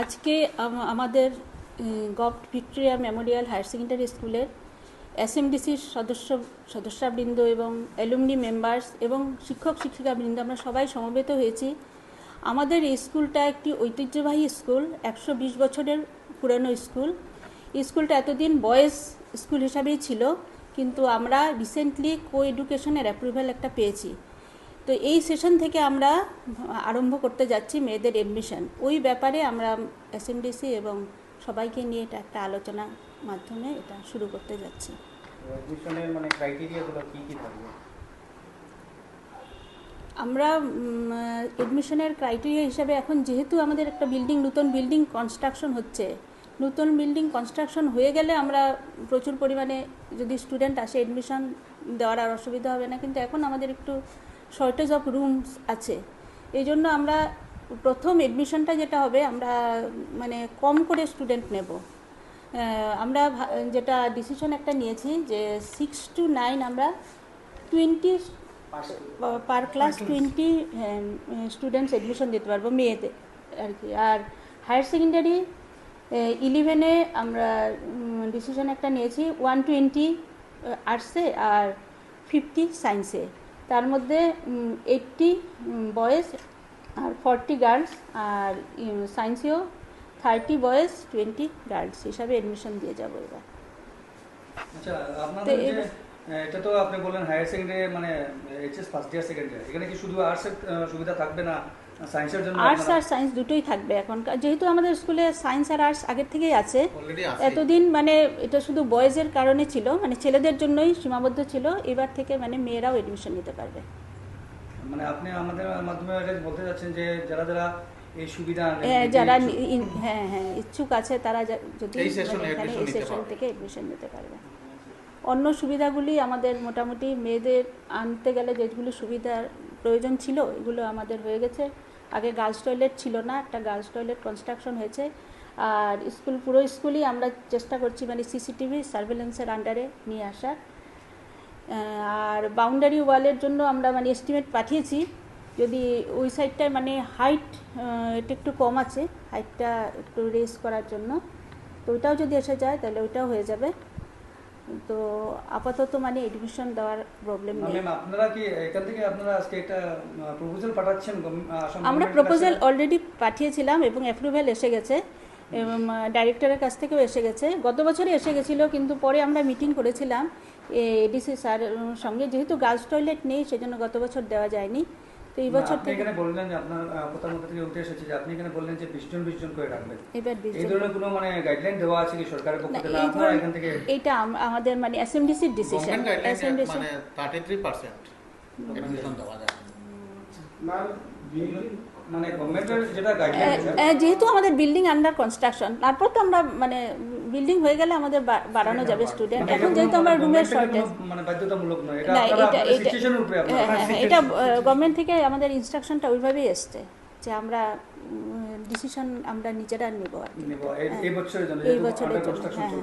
আজকে আমাদের gov Victoria Memorial higher secondary স্কুলের এসএমডিসির সদস্য, সদস্যবৃন্দ এবং অ্যালুমনি মেম্বার্স এবং শিক্ষক, শিক্ষিকাবৃন্দ, আমরা সবাই সমবেত হয়েছি। আমাদের এই স্কুলটা একটি ঐতিহ্যবাহী স্কুল, একশো বিশ বছরের পুরানো স্কুল। স্কুলটা এতদিন বয়েজ স্কুল হিসাবেই ছিল, কিন্তু আমরা রিসেন্টলি কো এডুকেশনের অ্যাপ্রুভ্যাল একটা পেয়েছি। তো এই সেশন থেকে আমরা আরম্ভ করতে যাচ্ছি মেয়েদের এডমিশন ওই ব্যাপারে আমরা এসএমডিসি এবং সবাইকে নিয়ে এটা একটা আলোচনা মাধ্যমে এটা শুরু করতে যাচ্ছি। মানে আমরা এডমিশনের ক্রাইটেরিয়া হিসাবে এখন যেহেতু আমাদের একটা বিল্ডিং নতুন বিল্ডিং কনস্ট্রাকশন হচ্ছে নতুন বিল্ডিং কনস্ট্রাকশন হয়ে গেলে আমরা প্রচুর পরিমাণে যদি স্টুডেন্ট আসে এডমিশন দেওয়ার আর অসুবিধা হবে না। কিন্তু এখন আমাদের একটু শর্টেজ অফ রুমস আছে। এই জন্য আমরা প্রথম এডমিশনটা যেটা হবে আমরা মানে কম করে স্টুডেন্ট নেব। আমরা যেটা ডিসিশন একটা নিয়েছি যে সিক্স টু নাইন আমরা twenty per class twenty students admission দিতে পারব মেয়েতে আর কি। আর হায়ার সেকেন্ডারি ইলেভেনে আমরা ডিসিশন একটা নিয়েছি ওয়ান টোয়েন্টি আর্টসে আর ফিফটি সায়েন্সে তার মধ্যে এইটটি বয়েজ আর ফর্টি গার্লস আর সায়েন্সেও থার্টি বয়েজ টোয়েন্টি গার্লস হিসাবে অ্যাডমিশন দিয়ে যাব এবার। আচ্ছা এটা তো আপনি বললেন হায়ার সেকেন্ডারি মানে HS first year secondary year এখানে কি শুধু আর্টসের সুবিধা থাকবে না? আর্টস আর সায়েন্স দুটোই থাকবে এখন যেহেতু আমাদের স্কুলে সায়েন্স আর আর্টস আগের থেকেই আছে এতদিন মানে এটা শুধু বয়েজের কারণে ছিল মানে ছেলেদের জন্যই সীমাবদ্ধ ছিল এবার থেকে মানে মেয়েরাও এডমিশন নিতে পারবে। মানে আপনি আমাদের মাধ্যমে বলতে যাচ্ছেন যে যারা যারা এই সুবিধা হ্যাঁ, যারা হ্যাঁ হ্যাঁ ইচ্ছুক আছে তারা যদি এই session মানে সেশন থেকে এডমিশন নিতে পারবে। অন্য সুবিধাগুলি আমাদের মোটামুটি মেয়েদের আনতে গেলে যেগুলো সুবিধার প্রয়োজন ছিল এগুলো আমাদের হয়ে গেছে। আগে গার্লস টয়লেট ছিল না, একটা গার্লস টয়লেট কনস্ট্রাকশন হয়েছে। আর স্কুল, পুরো স্কুলই আমরা চেষ্টা করছি মানে সিসিটিভি সার্ভেলেন্সের আন্ডারে নিয়ে আসার। আর বাউন্ডারি ওয়ালের জন্য আমরা মানে এস্টিমেট পাঠিয়েছি। যদি ওই সাইডটায় মানে হাইট এটা একটু কম আছে হাইটটা একটু রেস করার জন্য। তো ওইটাও যদি এসে যায়, তাহলে ওইটাও হয়ে যাবে। তো আপাতত মানে এডমিশন দেওয়ার প্রবলেম নেই। আপনারা কি এখান থেকে আপনারা আজকে একটা প্রপোজাল পাঠাচ্ছেন আমরা প্রপোজাল অলরেডি পাঠিয়েছিলাম এবং অ্যাপ্রুভ্যাল এসে গেছে। এবং ডাইরেক্টরের কাছ থেকেও এসে গেছে। গত বছরই এসে গেছিল কিন্তু পরে আমরা মিটিং করেছিলাম। এডিসি স্যার সঙ্গে। যেহেতু গার্লস টয়লেট নেই সেজন্য গত বছর দেওয়া যায়নি। তো এই বছর থেকে এখানে বললেন যে আপনার মধ্যে থেকে উঠে এসেছে যে আপনি এখানে বললেন যে বিশ জন বিশ জন করে রাখবেন। এবার এই ধরনের কোনো মানে গাইডলাইন দেওয়া আছে কি সরকারের পক্ষ থেকে? না আপনারা এখান থেকে এইটা আমাদের মানে এসএমডিসির ডিসিশন এসএমডিসি মানে থার্টি থ্রি পার্সেন্ট এডমিশন দেওয়া যায়। যেহেতু আমাদের বিল্ডিং আন্ডার কনস্ট্রাকশন তারপর তো আমরা মানে বিল্ডিং হয়ে গেলে আমাদের বাড়ানো যাবে স্টুডেন্ট এখন যেহেতু আমরা রুমের শর্টেজ মানে এটা না এটা এটা হ্যাঁ হ্যাঁ হ্যাঁ, এটা গভর্নমেন্ট থেকে আমাদের ইনস্ট্রাকশনটা ওইভাবেই এসছে যে আমরা ডিসিশন আমরা নিজেরা নিব আর কি। এই- এই বছরের জন্য